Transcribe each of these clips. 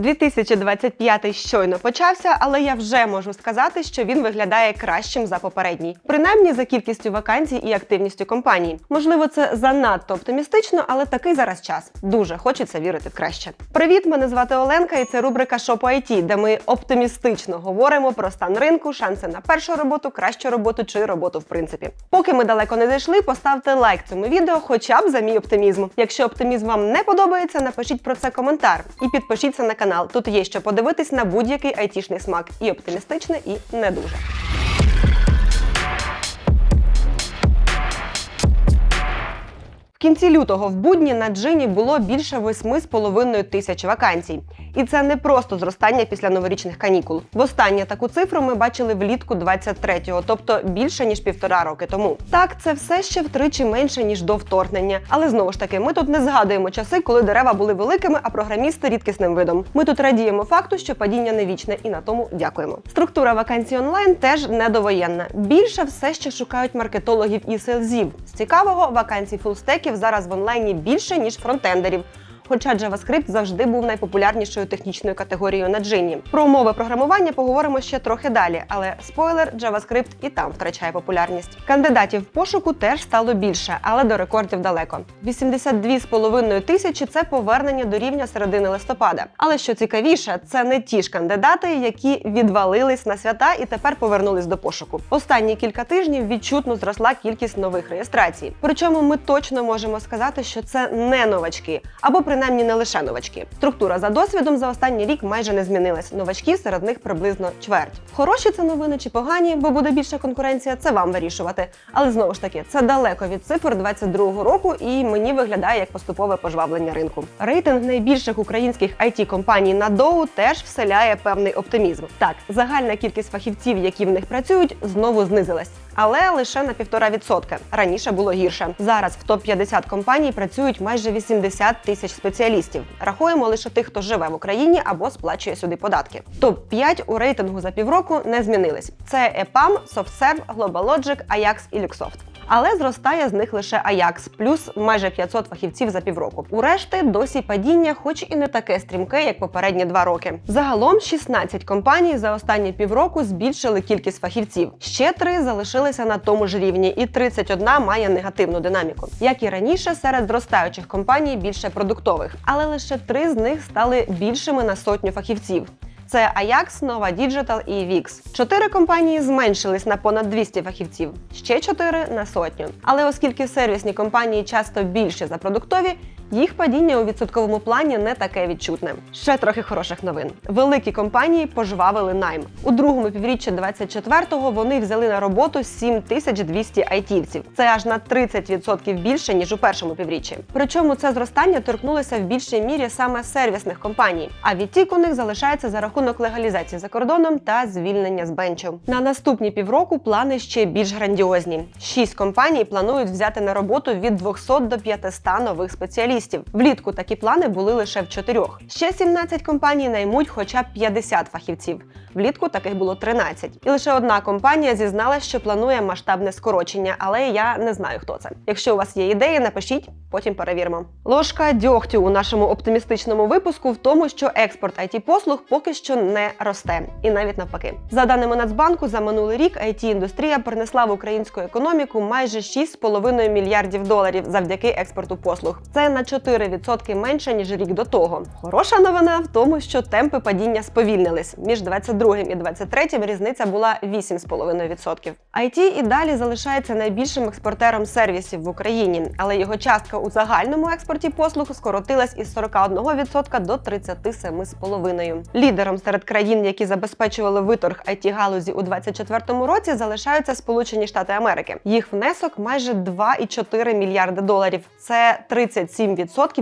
2025 щойно почався, але я вже можу сказати, що він виглядає кращим за попередній, принаймні за кількістю вакансій і активністю компанії. Можливо, це занадто оптимістично, але такий зараз час. Дуже хочеться вірити в краще. Привіт, мене звати Оленка, і це рубрика Шопу IT, де ми оптимістично говоримо про стан ринку, шанси на першу роботу, кращу роботу чи роботу в принципі. Поки ми далеко не зайшли, поставте лайк цьому відео, хоча б за мій оптимізм. Якщо оптимізм вам не подобається, напишіть про це коментар і підпишіться на канал. Тут є що подивитись на будь-який айтішний смак, і оптимістичний, і не дуже. Кінці лютого в будні на джині було більше 8,5 тисяч вакансій. І це не просто зростання після новорічних канікул. Востаннє таку цифру ми бачили влітку 23-го, тобто більше ніж півтора роки тому. Так, це все ще втричі менше ніж до вторгнення. Але знову ж таки, ми тут не згадуємо часи, коли дерева були великими, а програмісти рідкісним видом. Ми тут радіємо факту, що падіння не вічне, і на тому дякуємо. Структура вакансій онлайн теж недовоєнна. Більше все ще шукають маркетологів і селзів. З цікавого вакансій фулстеків зараз в онлайні більше ніж фронтендерів. Хоча JavaScript завжди був найпопулярнішою технічною категорією на джині. Про умови програмування поговоримо ще трохи далі, але спойлер, JavaScript і там втрачає популярність. Кандидатів в пошуку теж стало більше, але до рекордів далеко. 82,5 тисячі це повернення до рівня середини листопада. Але що цікавіше, це не ті ж кандидати, які відвалились на свята і тепер повернулись до пошуку. Останні кілька тижнів відчутно зросла кількість нових реєстрацій. Причому ми точно можемо сказати, що це не новачки або принаймні не лише новачки. Структура за досвідом за останній рік майже не змінилась. Новачки серед них приблизно чверть. Хороші це новини чи погані, бо буде більша конкуренція, це вам вирішувати. Але знову ж таки, це далеко від цифр 22-го року, і мені виглядає як поступове пожвавлення ринку. Рейтинг найбільших українських it компаній на доу теж вселяє певний оптимізм. Так, загальна кількість фахівців, які в них працюють, знову знизилась. Але лише на півтора відсотка. Раніше було гірше. Зараз в топ 50 компаній працюють майже 80 тисяч спеціалістів. Рахуємо лише тих, хто живе в Україні або сплачує сюди податки. Топ 5 у рейтингу за півроку не змінились. Це EPAM, SoftServe, GlobalLogic, Ajax і Luxoft. Але зростає з них лише Ajax, плюс майже 500 фахівців за півроку. У решти досі падіння, хоч і не таке стрімке, як попередні два роки. Загалом 16 компаній за останні півроку збільшили кількість фахівців. Ще три залишилися на тому ж рівні, і 31 має негативну динаміку. Як і раніше, серед зростаючих компаній більше продуктових, але лише три з них стали більшими на сотню фахівців. Це Ajax, Nova Digital і VIX. Чотири компанії зменшились на понад 200 фахівців, ще чотири на сотню. Але оскільки сервісні компанії часто більше за продуктові, їх падіння у відсотковому плані не таке відчутне. Ще трохи хороших новин. Великі компанії пожвавили найм. У другому півріччі 24-го вони взяли на роботу 7200 айтівців. Це аж на 30% більше ніж у першому півріччі. Причому це зростання торкнулося в більшій мірі саме сервісних компаній. А відтік у них залишається за рахунок легалізації за кордоном та звільнення з бенчу. На наступні півроку плани ще більш грандіозні. Шість компаній планують взяти на роботу від 200 до 500 нових спеціалістів. Влітку такі плани були лише в чотирьох. Ще 17 компаній наймуть хоча б 50 фахівців. Влітку таких було 13. І лише одна компанія зізналась, що планує масштабне скорочення, але я не знаю, хто це. Якщо у вас є ідеї, напишіть, потім перевіримо. Ложка дьогтю у нашому оптимістичному випуску в тому, що експорт it послуг поки що не росте, і навіть навпаки. За даними Нацбанку, за минулий рік it індустрія принесла в українську економіку майже 6,5 мільярдів доларів завдяки експорту послуг. Це на 4% менше ніж рік до того. Хороша новина в тому, що темпи падіння сповільнились. Між 22 і 23 різниця була 8,5%. IT і далі залишається найбільшим експортером сервісів в Україні, але його частка у загальному експорті послуг скоротилась із 41% до 37,5%. Лідером серед країн, які забезпечували виторг it галузі у 2024 році, залишаються Сполучені Штати Америки. Їх внесок майже 2,4 мільярди доларів. Це 37%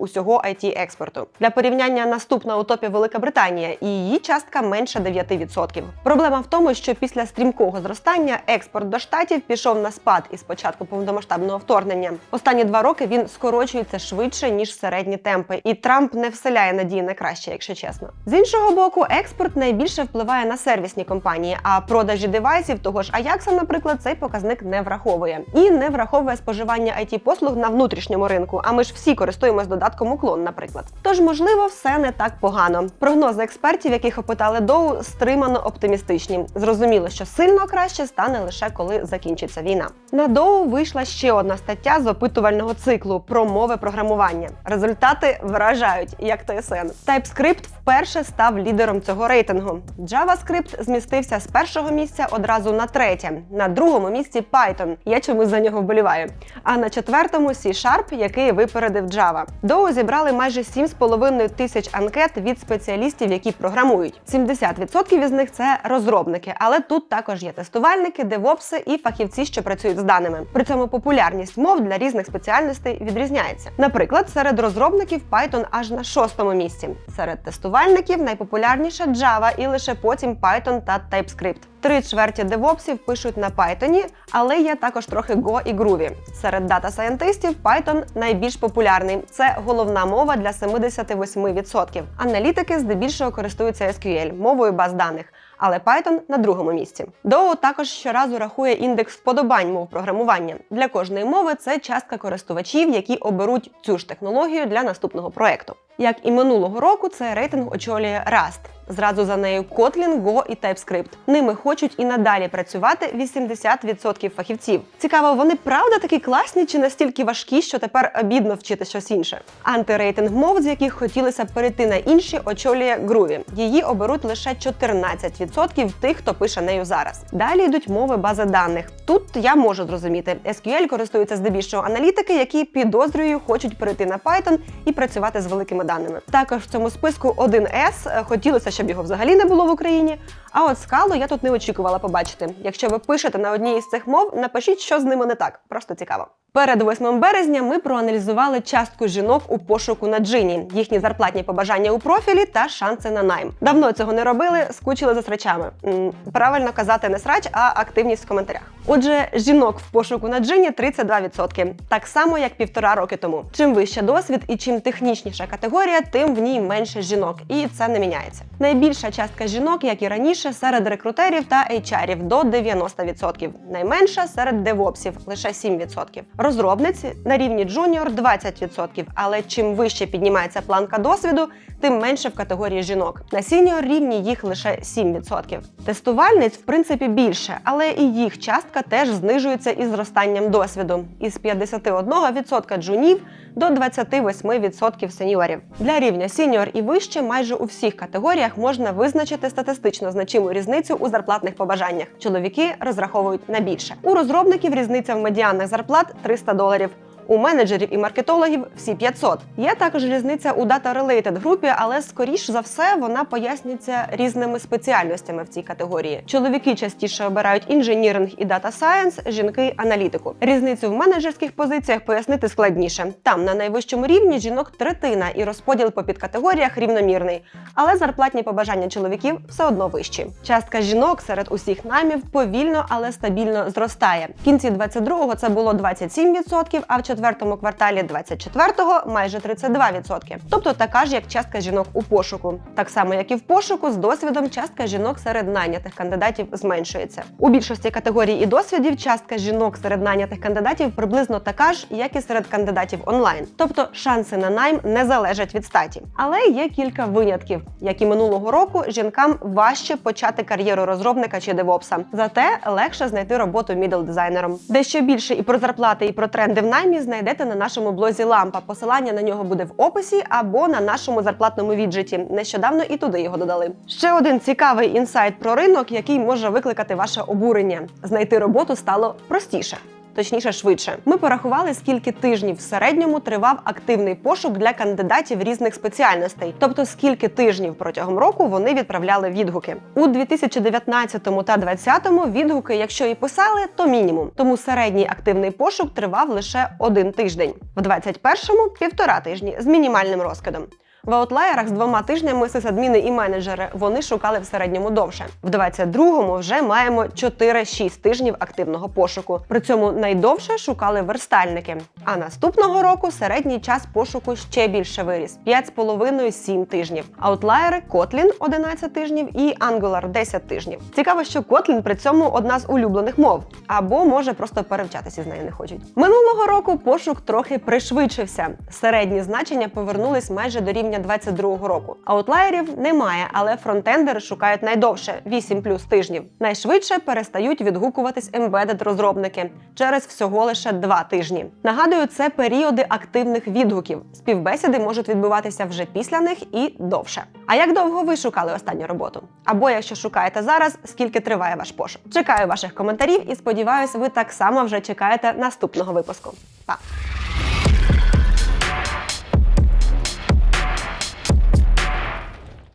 усього it експорту. Для порівняння наступна у топі Велика Британія, і її частка менше 9%. Проблема в тому, що після стрімкого зростання експорт до штатів пішов на спад із початку повномасштабного вторгнення. Останні два роки він скорочується швидше ніж середні темпи, і Трамп не вселяє надії на краще, якщо чесно. З іншого боку, експорт найбільше впливає на сервісні компанії, а продажі девайсів того ж Аякса, наприклад, цей показник не враховує і не враховує споживання it послуг на внутрішньому ринку. А ми ж всі користуємося користуємось додатком уклон, наприклад. Тож, можливо, все не так погано. Прогнози експертів, яких опитали Доу, стримано оптимістичні. Зрозуміло, що сильно краще стане лише коли закінчиться війна. На Доу вийшла ще одна стаття з опитувального циклу про мови програмування. Результати вражають, як ТСН. TypeScript вперше став лідером цього рейтингу. JavaScript змістився з першого місця одразу на третє. На другому місці Python. Я чомусь за нього вболіваю. А на четвертому C-Sharp, який випередив Java. Доу зібрали майже 7,5 тисяч анкет від спеціалістів, які програмують. 70% із них це розробники, але тут також є тестувальники, девопси і фахівці, що працюють з даними. При цьому популярність мов для різних спеціальностей відрізняється. Наприклад, серед розробників Python аж на шостому місці. Серед тестувальників найпопулярніша Java і лише потім Python та TypeScript. Три чверті девопсів пишуть на Python, але є також трохи Go і Groovy. Серед дата-сайентистів Python найбільш популярний. Це головна мова для 78%. Аналітики здебільшого користуються SQL, мовою баз даних. Але Python на другому місці. Dow також щоразу рахує індекс вподобань мов програмування. Для кожної мови це частка користувачів, які оберуть цю ж технологію для наступного проекту. Як і минулого року, цей рейтинг очолює Rust. Зразу за нею Kotlin, Go і TypeScript. Ними хочуть і надалі працювати 80% фахівців. Цікаво, вони правда такі класні чи настільки важкі, що тепер обідно вчити щось інше. Антирейтинг мов, з яких хотілося перейти на інші, очолює Groovy. Її оберуть лише 14% тих, хто пише нею зараз. Далі йдуть мови бази даних. Тут я можу зрозуміти. SQL користуються здебільшого аналітики, які підозрюю, хочуть перейти на Python і працювати з великими даними. Також в цьому списку 1С хотілося, щоб його взагалі не було в Україні. А от скалу я тут не очікувала побачити. Якщо ви пишете на одній із цих мов, напишіть, що з ними не так. Просто цікаво. Перед 8 березня ми проаналізували частку жінок у пошуку на джині, їхні зарплатні побажання у профілі та шанси на найм. Давно цього не робили, скучили за срачами. М, правильно казати не срач, а активність в коментарях. Отже, жінок в пошуку на джині 32%, так само як півтора роки тому. Чим вище досвід і чим технічніша категорія, тим в ній менше жінок, і це не міняється. Найбільша частка жінок, як і раніше, серед рекрутерів та HR до 90%, найменша серед девопсів лише 7%. Розробниці на рівні джуніор 20%, але чим вище піднімається планка досвіду, тим менше в категорії жінок. На сіньор рівні їх лише 7%. Тестувальниць в принципі більше, але і їх частка теж знижується із зростанням досвіду із 51% джунів до 28% сеньорів. Для рівня сіньор і вище майже у всіх категоріях можна визначити статистично значиму різницю у зарплатних побажаннях. Чоловіки розраховують на більше. У розробників різниця в медіанах зарплат 300 доларів. У менеджерів і маркетологів всі 500. Є також різниця у Data Related групі, але скоріш за все вона пояснюється різними спеціальностями в цій категорії. Чоловіки частіше обирають інженіринг і Data Science, жінки аналітику. Різницю в менеджерських позиціях пояснити складніше. Там на найвищому рівні жінок третина і розподіл по підкатегоріях рівномірний. Але зарплатні побажання чоловіків все одно вищі. Частка жінок серед усіх наймів повільно, але стабільно зростає. В кінці 22-го це було 27%, а в четвертому кварталі 24-го майже 32%. Тобто така ж, як частка жінок у пошуку. Так само, як і в пошуку, з досвідом частка жінок серед найнятих кандидатів зменшується. У більшості категорій і досвідів частка жінок серед найнятих кандидатів приблизно така ж, як і серед кандидатів онлайн. Тобто шанси на найм не залежать від статі. Але є кілька винятків, як і минулого року, жінкам важче почати кар'єру розробника чи девопса. Зате легше знайти роботу мідл дизайнером. Дещо більше і про зарплати, і про тренди в наймі знайдете на нашому блозі Лампа. Посилання на нього буде в описі або на нашому зарплатному віджиті. Нещодавно і туди його додали. Ще один цікавий інсайт про ринок, який може викликати ваше обурення. Знайти роботу стало простіше. Точніше, швидше. Ми порахували, скільки тижнів в середньому тривав активний пошук для кандидатів різних спеціальностей, тобто скільки тижнів протягом року вони відправляли відгуки. У 2019 та 2020 відгуки, якщо і писали, то мінімум. Тому середній активний пошук тривав лише один тиждень. В 2021 – півтора тижні з мінімальним розкидом. В аутлаєрах з двома тижнями сисадміни і менеджери вони шукали в середньому довше. В 22-му вже маємо 4-6 тижнів активного пошуку. При цьому найдовше шукали верстальники. А наступного року середній час пошуку ще більше виріс 5,5-7 тижнів. Аутлаєри Kotlin 11 тижнів і Angular 10 тижнів. Цікаво, що Kotlin при цьому одна з улюблених мов, або може просто перевчатися з нею не хочуть. Минулого року пошук трохи пришвидшився. Середні значення повернулись майже до рівня 22-го року. Аутлаєрів немає, але фронтендери шукають найдовше 8 плюс тижнів. Найшвидше перестають відгукуватись embedded розробники через всього лише 2 тижні. Нагадую, це періоди активних відгуків. Співбесіди можуть відбуватися вже після них і довше. А як довго ви шукали останню роботу? Або якщо шукаєте зараз, скільки триває ваш пошук? Чекаю ваших коментарів і сподіваюся, ви так само вже чекаєте наступного випуску. Па!